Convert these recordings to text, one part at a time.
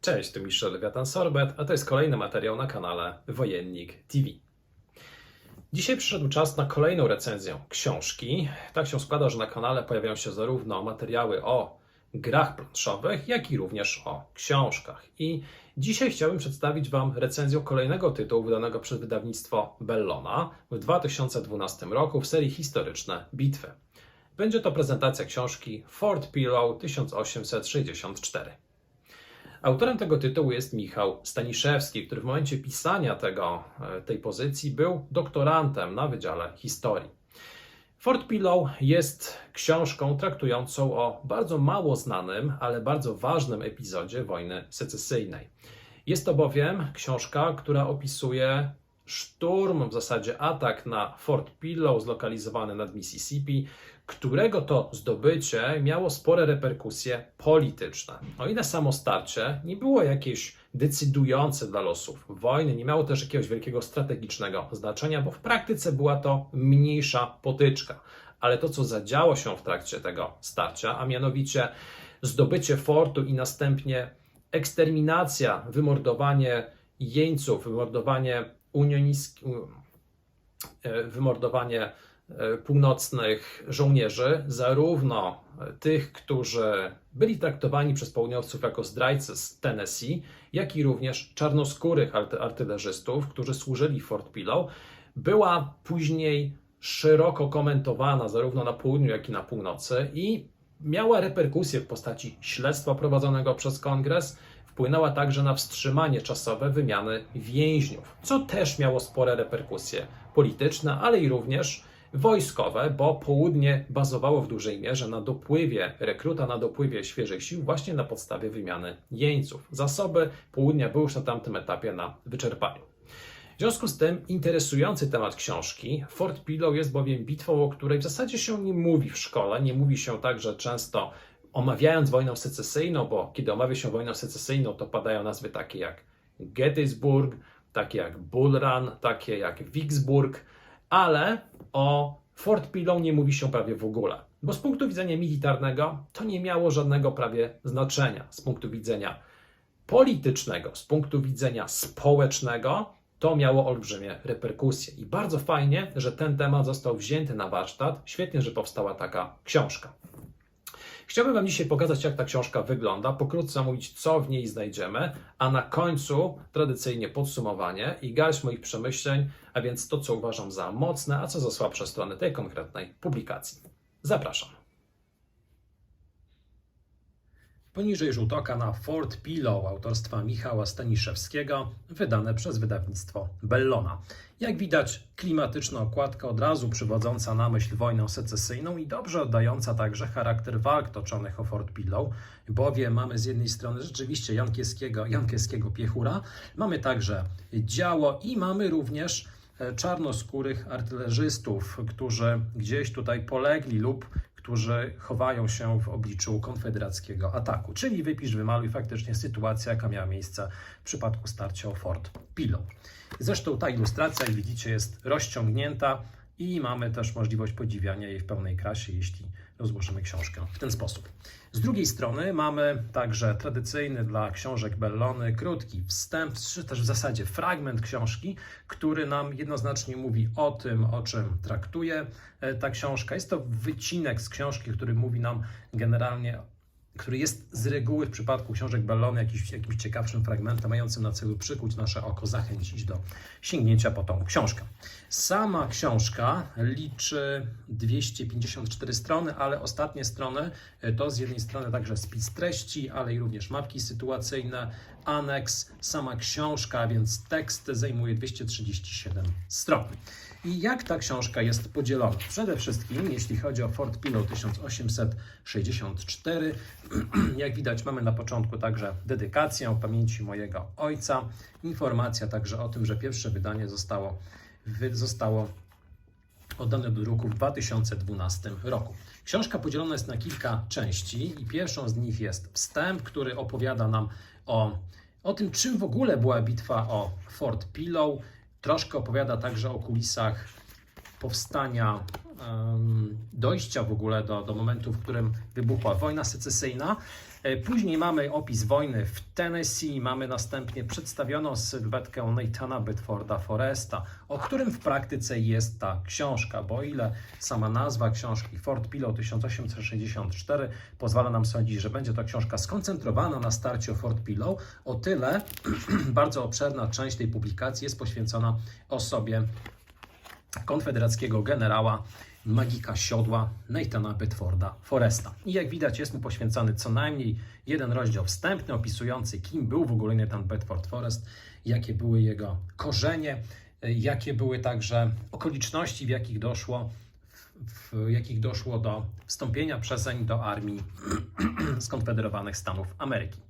Cześć, tu Michel Lewiatan Sorbet, a to jest kolejny materiał na kanale Wojennik TV. Dzisiaj przyszedł czas na kolejną recenzję książki. Tak się składa, że na kanale pojawiają się zarówno materiały o grach planszowych, jak i również o książkach. I dzisiaj chciałbym przedstawić Wam recenzję kolejnego tytułu wydanego przez wydawnictwo Bellona w 2012 roku w serii Historyczne Bitwy. Będzie to prezentacja książki Fort Pillow 1864. Autorem tego tytułu jest Michał Staniszewski, który w momencie pisania tego, e, tej pozycji był doktorantem na Wydziale Historii. Fort Pillow jest książką traktującą o bardzo mało znanym, ale bardzo ważnym epizodzie wojny secesyjnej. Jest to bowiem książka, która opisuje szturm, w zasadzie atak na Fort Pillow zlokalizowany nad Mississippi, którego to zdobycie miało spore reperkusje polityczne. O ile samo starcie nie było jakieś decydujące dla losów wojny, nie miało też jakiegoś wielkiego strategicznego znaczenia, bo w praktyce była to mniejsza potyczka. Ale to, co zadziało się w trakcie tego starcia, a mianowicie zdobycie fortu i następnie eksterminacja, wymordowanie jeńców, wymordowanie unionist... e, wymordowanie północnych żołnierzy, zarówno tych, którzy byli traktowani przez południowców jako zdrajcy z Tennessee, jak i również czarnoskórych arty- artylerzystów, którzy służyli Fort Pillow, była później szeroko komentowana zarówno na południu, jak i na północy i miała reperkusje w postaci śledztwa prowadzonego przez kongres, wpłynęła także na wstrzymanie czasowe wymiany więźniów, co też miało spore reperkusje polityczne, ale i również wojskowe, bo południe bazowało w dużej mierze na dopływie rekruta, na dopływie świeżych sił właśnie na podstawie wymiany jeńców. Zasoby południa były już na tamtym etapie na wyczerpaniu. W związku z tym interesujący temat książki Fort Pillow jest bowiem bitwą, o której w zasadzie się nie mówi w szkole. Nie mówi się także często omawiając wojnę secesyjną, bo kiedy omawia się wojnę secesyjną, to padają nazwy takie jak Gettysburg, takie jak Bull Run, takie jak Vicksburg, ale o Fort Pillow nie mówi się prawie w ogóle. Bo z punktu widzenia militarnego to nie miało żadnego prawie znaczenia. Z punktu widzenia politycznego, z punktu widzenia społecznego, to miało olbrzymie reperkusje. I bardzo fajnie, że ten temat został wzięty na warsztat. Świetnie, że powstała taka książka. Chciałbym Wam dzisiaj pokazać, jak ta książka wygląda, pokrótce omówić, co w niej znajdziemy, a na końcu tradycyjnie podsumowanie i garść moich przemyśleń, a więc to, co uważam za mocne, a co za słabsze strony tej konkretnej publikacji. Zapraszam. Poniżej rzut oka na Fort Pillow autorstwa Michała Staniszewskiego, wydane przez wydawnictwo Bellona. Jak widać, klimatyczna okładka od razu przywodząca na myśl wojnę secesyjną i dobrze oddająca także charakter walk toczonych o Fort Pillow, bowiem mamy z jednej strony rzeczywiście jankieskiego, jankieskiego piechura, mamy także działo i mamy również czarnoskórych artylerzystów, którzy gdzieś tutaj polegli lub którzy chowają się w obliczu konfederackiego ataku. Czyli wypisz, wymaluj faktycznie sytuacja, jaka miała miejsce w przypadku starcia o Fort Pillow. Zresztą ta ilustracja, jak widzicie, jest rozciągnięta i mamy też możliwość podziwiania jej w pełnej krasie, jeśli rozłożymy książkę w ten sposób. Z drugiej strony mamy także tradycyjny dla książek Bellony krótki wstęp, czy też w zasadzie fragment książki, który nam jednoznacznie mówi o tym, o czym traktuje e, ta książka. Jest to wycinek z książki, który mówi nam generalnie który jest z reguły w przypadku książek Bellony jakimś, jakimś ciekawszym fragmentem, mającym na celu przykuć nasze oko, zachęcić do sięgnięcia po tą książkę. Sama książka liczy 254 strony, ale ostatnie strony e, to z jednej strony także spis treści, ale i również mapki sytuacyjne, aneks, sama książka, więc tekst zajmuje 237 stron. I jak ta książka jest podzielona? Przede wszystkim, jeśli chodzi o Fort Pillow 1864, jak widać, mamy na początku także dedykację pamięci mojego ojca, informacja także o tym, że pierwsze wydanie zostało, zostało oddane do druku w 2012 roku. Książka podzielona jest na kilka części i pierwszą z nich jest wstęp, który opowiada nam o, o tym, czym w ogóle była bitwa o Fort Pillow. Troszkę opowiada także o kulisach powstania dojścia w ogóle do, do momentu, w którym wybuchła wojna secesyjna. E, Później mamy opis wojny w Tennessee, mamy następnie przedstawioną sylwetkę Nathana Bedforda Foresta, o którym w praktyce jest ta książka, bo o ile sama nazwa książki Fort Pillow 1864 pozwala nam sądzić, że będzie to książka skoncentrowana na starciu Fort Pillow, o tyle bardzo obszerna część tej publikacji jest poświęcona osobie konfederackiego generała magika siodła Nathana Bedforda Foresta. I jak widać jest mu poświęcony co najmniej jeden rozdział wstępny opisujący kim był w ogóle Nathan Bedford Forest, jakie były jego korzenie, y, jakie były także okoliczności, w jakich doszło w jakich doszło do wstąpienia przezeń do armii skonfederowanych Stanów Ameryki.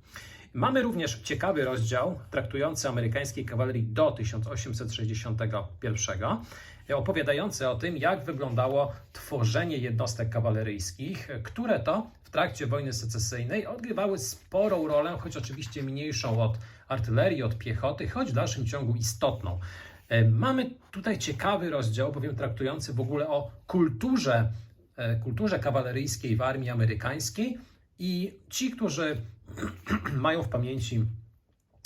Mamy również ciekawy rozdział traktujący amerykańskiej kawalerii do 1861, opowiadający o tym, jak wyglądało tworzenie jednostek kawaleryjskich, które to w trakcie wojny secesyjnej odgrywały sporą rolę, choć oczywiście mniejszą od artylerii, od piechoty, choć w dalszym ciągu istotną. E, Mamy tutaj ciekawy rozdział, bowiem traktujący w ogóle o kulturze, e, kulturze kawaleryjskiej w armii amerykańskiej i ci, którzy mają w pamięci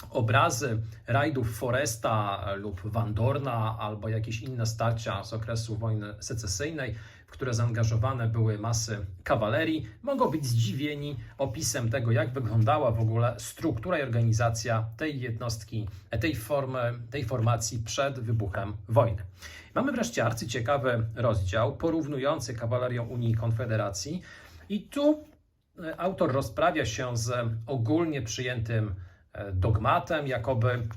obrazy rajdów Foresta lub Van Dorna albo jakieś inne starcia z okresu wojny secesyjnej, w które zaangażowane były masy kawalerii, mogą być zdziwieni opisem tego, jak wyglądała w ogóle struktura i organizacja tej jednostki, tej formy, tej formacji przed wybuchem wojny. Mamy wreszcie arcyciekawy rozdział porównujący kawalerią Unii i Konfederacji i tu autor rozprawia się z ogólnie przyjętym e, dogmatem, jakoby,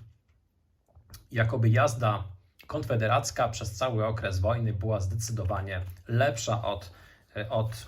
jakoby jazda konfederacka przez cały okres wojny była zdecydowanie lepsza od, e, od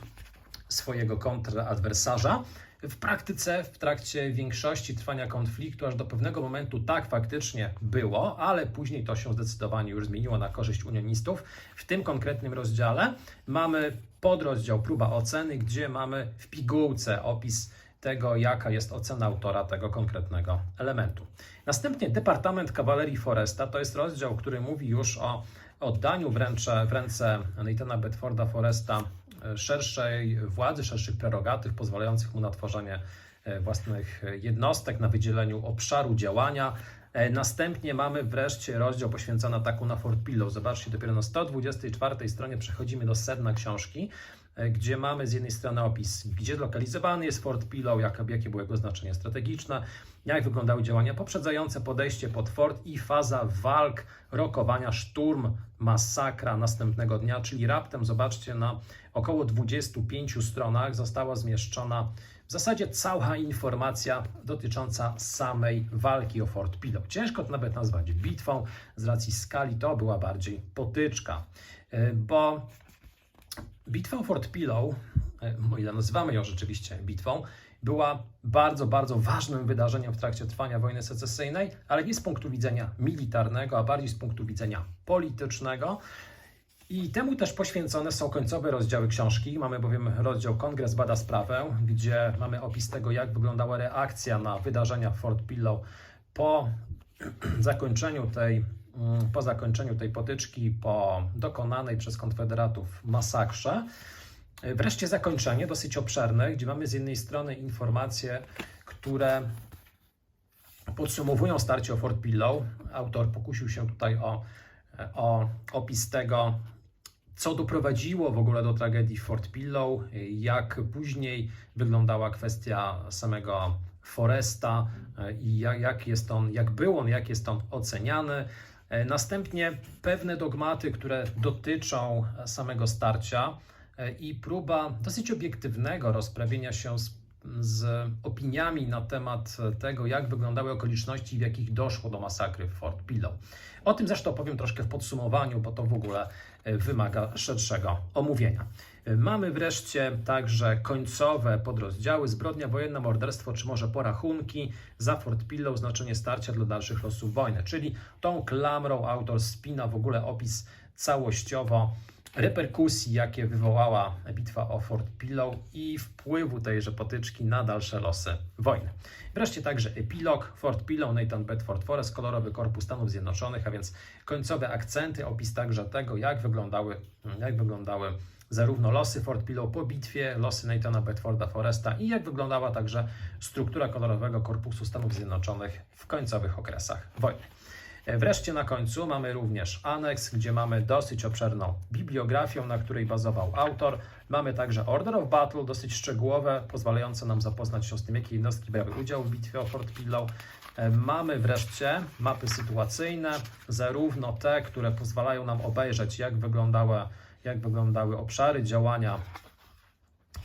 swojego kontradwersarza. W praktyce, w trakcie większości trwania konfliktu, aż do pewnego momentu tak faktycznie było, ale później to się zdecydowanie już zmieniło na korzyść unionistów. W tym konkretnym rozdziale mamy podrozdział próba oceny, gdzie mamy w pigułce opis tego, jaka jest ocena autora tego konkretnego elementu. Następnie Departament Kawalerii Foresta to jest rozdział, który mówi już o oddaniu w ręce, w ręce Nathana Bedforda Foresta e, szerszej władzy, szerszych prerogatyw, pozwalających mu na tworzenie e, własnych jednostek, na wydzieleniu obszaru działania. E, Następnie mamy wreszcie rozdział poświęcony ataku na Fort Pillow. Zobaczcie, dopiero na 124 stronie przechodzimy do sedna książki, e, gdzie mamy z jednej strony opis, gdzie zlokalizowany jest Fort Pillow, jak, jakie było jego znaczenie strategiczne, jak wyglądały działania poprzedzające podejście pod fort i faza walk, rokowania, szturm, masakra następnego dnia, czyli raptem, zobaczcie, na około 25 stronach została zmieszczona w zasadzie cała informacja dotycząca samej walki o Fort Pillow. Ciężko to nawet nazwać bitwą, z racji skali to była bardziej potyczka, E, bo bitwa o Fort Pillow, e, o ile nazywamy ją rzeczywiście bitwą, była bardzo, bardzo ważnym wydarzeniem w trakcie trwania wojny secesyjnej, ale nie z punktu widzenia militarnego, a bardziej z punktu widzenia politycznego. I temu też poświęcone są końcowe rozdziały książki. Mamy bowiem rozdział Kongres bada sprawę, gdzie mamy opis tego, jak wyglądała reakcja na wydarzenia Fort Pillow po zakończeniu tej, mm, po zakończeniu tej potyczki, po dokonanej przez konfederatów masakrze. Wreszcie zakończenie, dosyć obszerne, gdzie mamy z jednej strony informacje, które podsumowują starcie o Fort Pillow. Autor pokusił się tutaj o, o opis tego, co doprowadziło w ogóle do tragedii Fort Pillow, jak później wyglądała kwestia samego Foresta e, i jak, jak jest on, jak był on, jak jest on oceniany. E, Następnie pewne dogmaty, które dotyczą samego starcia e, i próba dosyć obiektywnego rozprawienia się z, z opiniami na temat tego, jak wyglądały okoliczności, w jakich doszło do masakry w Fort Pillow. O tym zresztą powiem troszkę w podsumowaniu, bo to w ogóle wymaga szerszego omówienia. E, Mamy wreszcie także końcowe podrozdziały zbrodnia wojenna, morderstwo czy może porachunki za Fort Pillow, znaczenie starcia dla dalszych losów wojny. Czyli tą klamrą autor spina w ogóle opis całościowo reperkusji, jakie wywołała bitwa o Fort Pillow i wpływu tejże potyczki na dalsze losy wojny. Wreszcie także epilog Fort Pillow, Nathan Bedford Forest, kolorowy korpus Stanów Zjednoczonych, a więc końcowe akcenty, opis także tego, jak wyglądały, jak wyglądały zarówno losy Fort Pillow po bitwie, losy Nathana Bedforda Foresta i jak wyglądała także struktura kolorowego korpusu Stanów Zjednoczonych w końcowych okresach wojny. Wreszcie na końcu mamy również aneks, gdzie mamy dosyć obszerną bibliografię, na której bazował autor. Mamy także Order of Battle, dosyć szczegółowe, pozwalające nam zapoznać się z tym, jakie jednostki brały udział w bitwie o Fort Pillow. E, Mamy wreszcie mapy sytuacyjne, zarówno te, które pozwalają nam obejrzeć, jak wyglądały, jak wyglądały obszary działania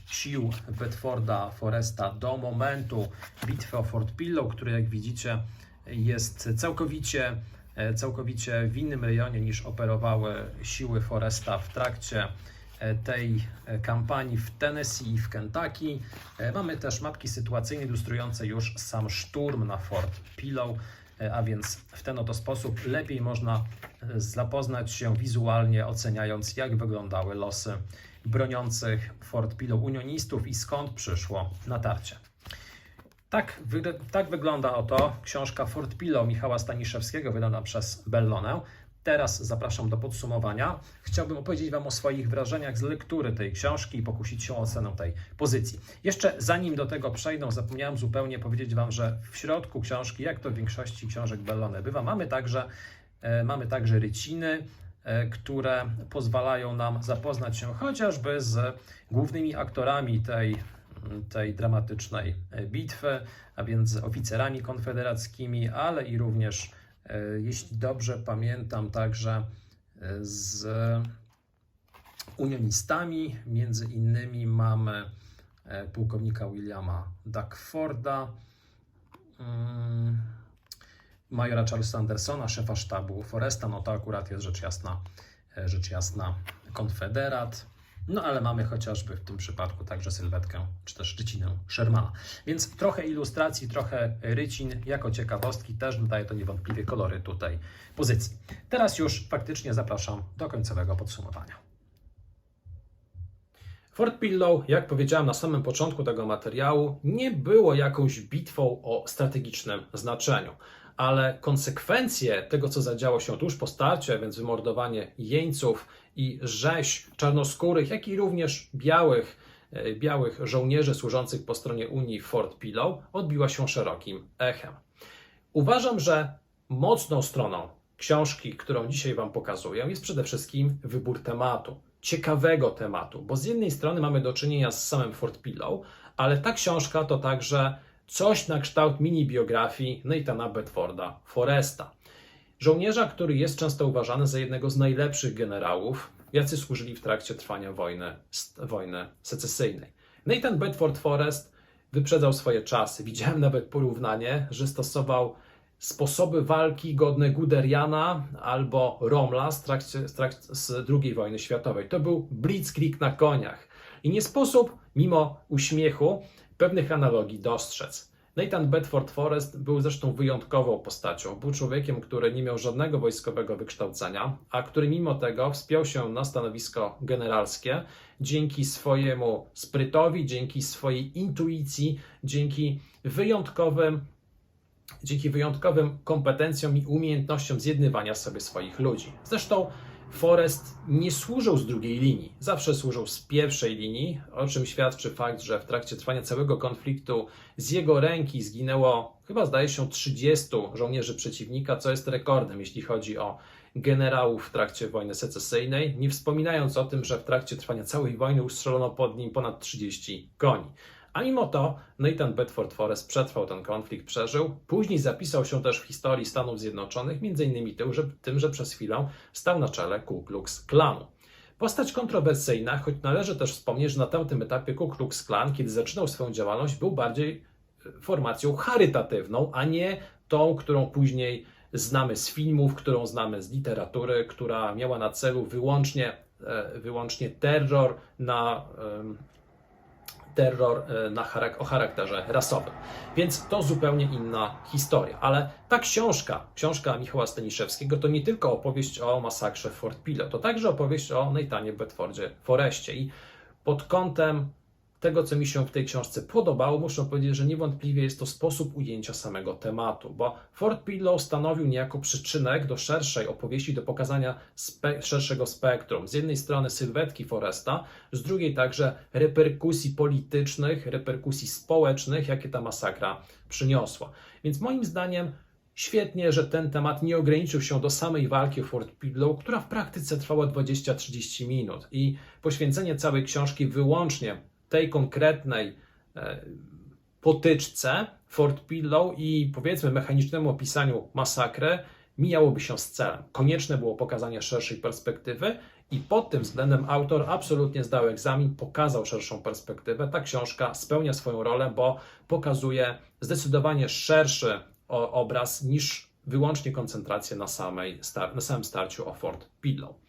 sił Bedforda Foresta do momentu bitwy o Fort Pillow, który jak widzicie jest całkowicie, e, całkowicie w innym rejonie niż operowały siły Foresta w trakcie e, tej e, kampanii w Tennessee i w Kentucky. Mamy też mapki sytuacyjne ilustrujące już sam szturm na Fort Pillow, a więc w ten oto sposób lepiej można zapoznać się wizualnie, oceniając jak wyglądały losy broniących Fort Pillow unionistów i skąd przyszło natarcie. Tak, wy- tak wygląda oto książka Fort Pillow Michała Staniszewskiego, wydana przez Bellonę. Teraz zapraszam do podsumowania. Chciałbym opowiedzieć Wam o swoich wrażeniach z lektury tej książki i pokusić się o ocenę tej pozycji. Jeszcze zanim do tego przejdę, zapomniałem zupełnie powiedzieć Wam, że w środku książki, jak to w większości książek Bellone bywa, mamy także, e, mamy także ryciny, e, które pozwalają nam zapoznać się chociażby z głównymi aktorami tej tej dramatycznej e, bitwy, a więc oficerami konfederackimi, ale i również, e, jeśli dobrze pamiętam, także e, z unionistami. Między innymi mamy pułkownika Williama Duckforda, mm, majora Charlesa Andersona, szefa sztabu Foresta, no to akurat jest rzecz jasna, rzecz jasna konfederat. No ale mamy chociażby w tym przypadku także sylwetkę, czy też rycinę Shermana. Więc trochę ilustracji, trochę rycin jako ciekawostki, też dodaje to niewątpliwie kolory tutaj pozycji. Teraz już faktycznie zapraszam do końcowego podsumowania. Fort Pillow, jak powiedziałem na samym początku tego materiału, nie było jakąś bitwą o strategicznym znaczeniu, ale konsekwencje tego, co zadziało się tuż po starcie, a więc wymordowanie jeńców i rzeź czarnoskórych, jak i również białych, e, białych żołnierzy służących po stronie Unii Fort Pillow, odbiła się szerokim echem. Uważam, że mocną stroną książki, którą dzisiaj Wam pokazuję, jest przede wszystkim wybór tematu. Ciekawego tematu, bo z jednej strony mamy do czynienia z samym Fort Pillow, ale ta książka to także coś na kształt mini biografii Nathana Bedforda Foresta. Żołnierza, który jest często uważany za jednego z najlepszych generałów, jacy służyli w trakcie trwania wojny, wojny secesyjnej. Nathan Bedford Forrest wyprzedzał swoje czasy. Widziałem nawet porównanie, że stosował sposoby walki godne Guderiana albo Romla z, trakcie, z, trakcie, z II wojny światowej. To był blitzkrieg na koniach. I nie sposób, mimo uśmiechu, pewnych analogii dostrzec. Nathan Bedford Forrest był zresztą wyjątkową postacią. Był człowiekiem, który nie miał żadnego wojskowego wykształcenia, a który mimo tego wspiął się na stanowisko generalskie dzięki swojemu sprytowi, dzięki swojej intuicji, dzięki wyjątkowym dzięki wyjątkowym kompetencjom i umiejętnościom zjednywania sobie swoich ludzi. Zresztą Forrest nie służył z drugiej linii, zawsze służył z pierwszej linii, o czym świadczy fakt, że w trakcie trwania całego konfliktu z jego ręki zginęło chyba zdaje się 30 żołnierzy przeciwnika, co jest rekordem, jeśli chodzi o generałów w trakcie wojny secesyjnej, nie wspominając o tym, że w trakcie trwania całej wojny ustrzelono pod nim ponad 30 koni. A mimo to Nathan Bedford Forrest przetrwał ten konflikt, przeżył. Później zapisał się też w historii Stanów Zjednoczonych, m.in. Tym, że, tym, że przez chwilę stał na czele Ku Klux Klanu. Postać kontrowersyjna, choć należy też wspomnieć, że na tamtym etapie Ku Klux Klan, kiedy zaczynał swoją działalność, był bardziej formacją charytatywną, a nie tą, którą później znamy z filmów, którą znamy z literatury, która miała na celu wyłącznie, e, wyłącznie terror na terror e, na charak- o charakterze rasowym. Więc to zupełnie inna historia. Ale ta książka, książka Michała Staniszewskiego, to nie tylko opowieść o masakrze Fort Pillow, to także opowieść o Nathanie Bedfordzie Foreście. I pod kątem tego, co mi się w tej książce podobało, muszę powiedzieć, że niewątpliwie jest to sposób ujęcia samego tematu, bo Fort Pillow stanowił niejako przyczynek do szerszej opowieści, do pokazania spe szerszego spektrum. Z jednej strony sylwetki Foresta, z drugiej także reperkusji politycznych, reperkusji społecznych, jakie ta masakra przyniosła. Więc moim zdaniem Świetnie, że ten temat nie ograniczył się do samej walki o Fort Pillow, która w praktyce trwała 20-30 minut i poświęcenie całej książki wyłącznie tej konkretnej e, potyczce Fort Pillow i powiedzmy mechanicznemu opisaniu masakry mijałoby się z celem. Konieczne było pokazanie szerszej perspektywy i pod tym względem autor absolutnie zdał egzamin, pokazał szerszą perspektywę. Ta książka spełnia swoją rolę, bo pokazuje zdecydowanie szerszy obraz niż wyłącznie koncentrację na, samej, na samym starciu o Fort Pillow.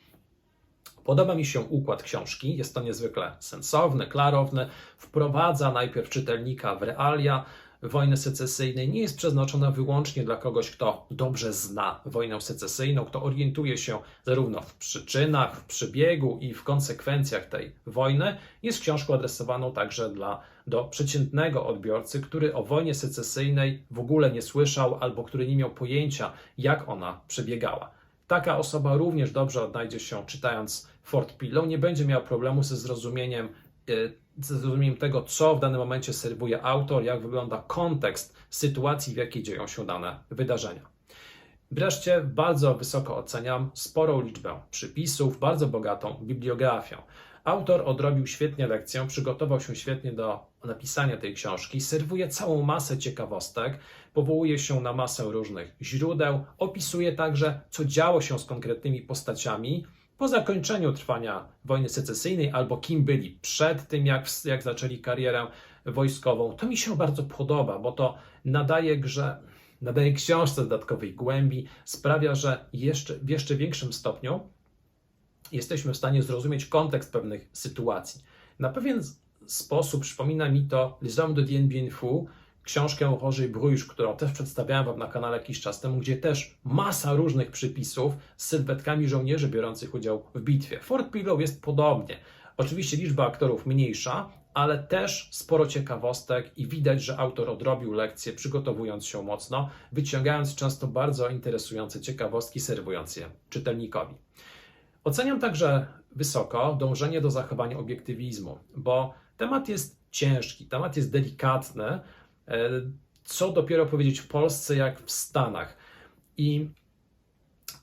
Podoba mi się układ książki, jest to niezwykle sensowny, klarowny, wprowadza najpierw czytelnika w realia, wojny secesyjnej nie jest przeznaczona wyłącznie dla kogoś, kto dobrze zna wojnę secesyjną, kto orientuje się zarówno w przyczynach, w przebiegu i w konsekwencjach tej wojny. Jest książką adresowaną także dla, do przeciętnego odbiorcy, który o wojnie secesyjnej w ogóle nie słyszał albo który nie miał pojęcia, jak ona przebiegała. Taka osoba również dobrze odnajdzie się czytając Fort Pillow, nie będzie miał problemu ze zrozumieniem y, zrozumieniem tego, co w danym momencie serwuje autor, jak wygląda kontekst sytuacji, w jakiej dzieją się dane wydarzenia. Wreszcie bardzo wysoko oceniam sporą liczbę przypisów, bardzo bogatą bibliografią. Autor odrobił świetnie lekcję, przygotował się świetnie do napisania tej książki, serwuje całą masę ciekawostek, powołuje się na masę różnych źródeł, opisuje także, co działo się z konkretnymi postaciami, po zakończeniu trwania wojny secesyjnej albo kim byli przed tym, jak, jak zaczęli karierę wojskową. To mi się bardzo podoba, bo to nadaje grze, nadaje książce dodatkowej głębi, sprawia, że jeszcze, w jeszcze większym stopniu jesteśmy w stanie zrozumieć kontekst pewnych sytuacji. Na pewien sposób przypomina mi to Les Hommes de Dien Bien Phu, książkę Chorzej Bruges, którą też przedstawiałem Wam na kanale jakiś czas temu, gdzie też masa różnych przypisów z sylwetkami żołnierzy biorących udział w bitwie. Fort Pillow jest podobnie. Oczywiście liczba aktorów mniejsza, ale też sporo ciekawostek i widać, że autor odrobił lekcję, przygotowując się mocno, wyciągając często bardzo interesujące ciekawostki, serwując je czytelnikowi. Oceniam także wysoko dążenie do zachowania obiektywizmu, bo temat jest ciężki, temat jest delikatny, co dopiero powiedzieć w Polsce, jak w Stanach. I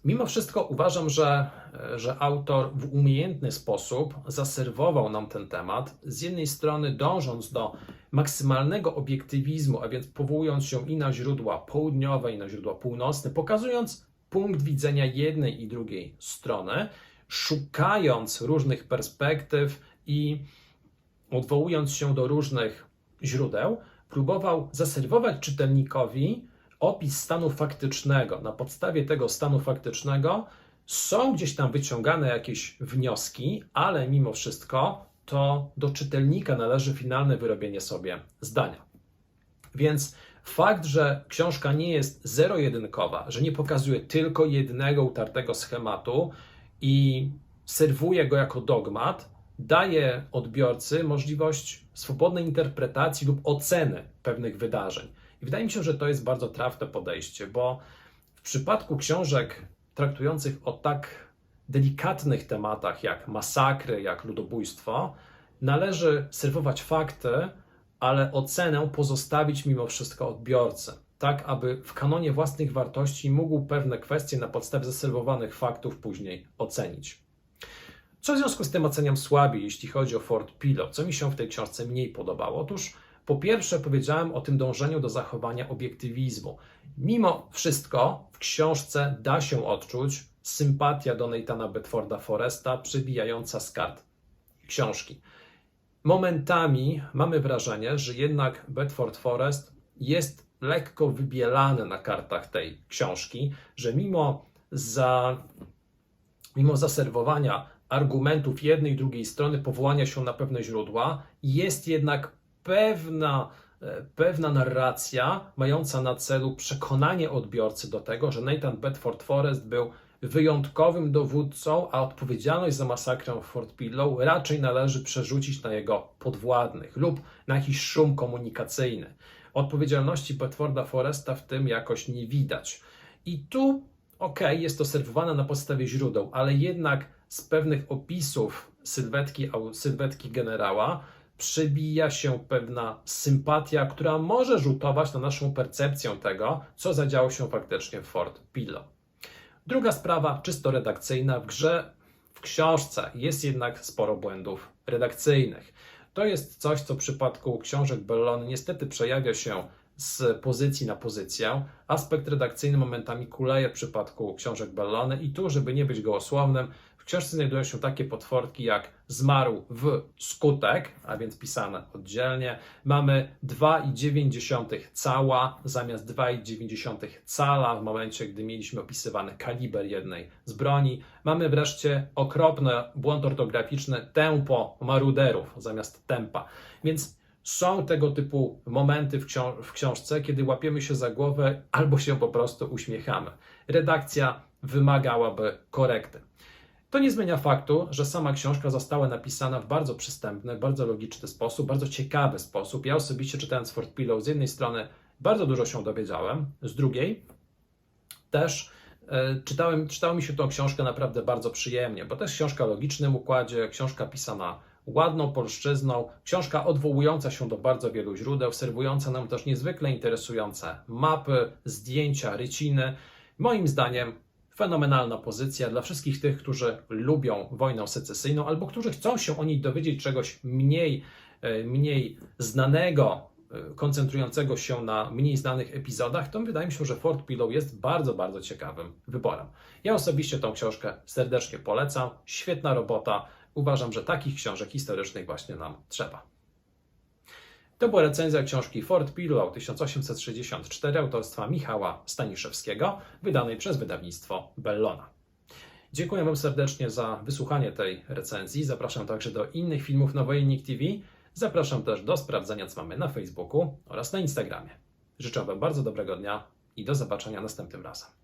mimo wszystko uważam, że, że autor w umiejętny sposób zaserwował nam ten temat. Z jednej strony dążąc do maksymalnego obiektywizmu, a więc powołując się i na źródła południowe, i na źródła północne, pokazując punkt widzenia jednej i drugiej strony, szukając różnych perspektyw i odwołując się do różnych źródeł, próbował zaserwować czytelnikowi opis stanu faktycznego. Na podstawie tego stanu faktycznego są gdzieś tam wyciągane jakieś wnioski, ale mimo wszystko to do czytelnika należy finalne wyrobienie sobie zdania. Więc fakt, że książka nie jest zero-jedynkowa, że nie pokazuje tylko jednego utartego schematu i serwuje go jako dogmat, daje odbiorcy możliwość swobodnej interpretacji lub oceny pewnych wydarzeń. I wydaje mi się, że to jest bardzo trafne podejście, bo w przypadku książek traktujących o tak delikatnych tematach jak masakry, jak ludobójstwo, należy serwować fakty, ale ocenę pozostawić mimo wszystko odbiorcy, tak aby w kanonie własnych wartości mógł pewne kwestie na podstawie zaserwowanych faktów później ocenić. Co w związku z tym oceniam słabiej, jeśli chodzi o Fort Pillow? Co mi się w tej książce mniej podobało? Otóż po pierwsze powiedziałem o tym dążeniu do zachowania obiektywizmu. Mimo wszystko w książce da się odczuć sympatia do Nathana Bedforda Foresta przybijająca z kart książki. Momentami mamy wrażenie, że jednak Bedford Forest jest lekko wybielany na kartach tej książki, że mimo za mimo zaserwowania argumentów jednej i drugiej strony, powołania się na pewne źródła, jest jednak pewna, e, pewna narracja mająca na celu przekonanie odbiorcy do tego, że Nathan Bedford Forrest był wyjątkowym dowódcą, a odpowiedzialność za masakrę w Fort Pillow raczej należy przerzucić na jego podwładnych lub na jakiś szum komunikacyjny. Odpowiedzialności Bedforda Foresta w tym jakoś nie widać. I tu, okej, jest to serwowane na podstawie źródeł, ale jednak z pewnych opisów sylwetki, sylwetki generała przebija się pewna sympatia, która może rzutować na naszą percepcję tego, co zadziało się faktycznie w Fort Pillow. Druga sprawa, czysto redakcyjna. W grze, w książce jest jednak sporo błędów redakcyjnych. To jest coś, co w przypadku książek Bellony niestety przejawia się z pozycji na pozycję. Aspekt redakcyjny momentami kuleje w przypadku książek Bellony i tu, żeby nie być gołosłownym, w książce znajdują się takie potworki jak zmarł w skutek, a więc pisane oddzielnie. Mamy 2,9 cała zamiast 2,9 cala w momencie, gdy mieliśmy opisywany kaliber jednej z broni. Mamy wreszcie okropny błąd ortograficzny tempo maruderów zamiast tempa. Więc są tego typu momenty w, książ- w książce, kiedy łapiemy się za głowę albo się po prostu uśmiechamy. Redakcja wymagałaby korekty. To nie zmienia faktu, że sama książka została napisana w bardzo przystępny, bardzo logiczny sposób, bardzo ciekawy sposób. Ja osobiście czytając Fort Pillow z jednej strony bardzo dużo się dowiedziałem, z drugiej też e, czytałem, czytało mi się tą książkę naprawdę bardzo przyjemnie, bo też książka o logicznym układzie, książka pisana ładną polszczyzną, książka odwołująca się do bardzo wielu źródeł, serwująca nam też niezwykle interesujące mapy, zdjęcia, ryciny. Moim zdaniem fenomenalna pozycja dla wszystkich tych, którzy lubią wojnę secesyjną albo którzy chcą się o niej dowiedzieć czegoś mniej, e, mniej znanego, e, koncentrującego się na mniej znanych epizodach, to wydaje mi się, że Fort Pillow jest bardzo, bardzo ciekawym wyborem. Ja osobiście tą książkę serdecznie polecam. Świetna robota. Uważam, że takich książek historycznych właśnie nam trzeba. To była recenzja książki Fort Pillow 1864 autorstwa Michała Staniszewskiego, wydanej przez wydawnictwo Bellona. Dziękuję Wam serdecznie za wysłuchanie tej recenzji. Zapraszam także do innych filmów na Wojennik TV. Zapraszam też do sprawdzenia, co mamy na Facebooku oraz na Instagramie. Życzę Wam bardzo dobrego dnia i do zobaczenia następnym razem.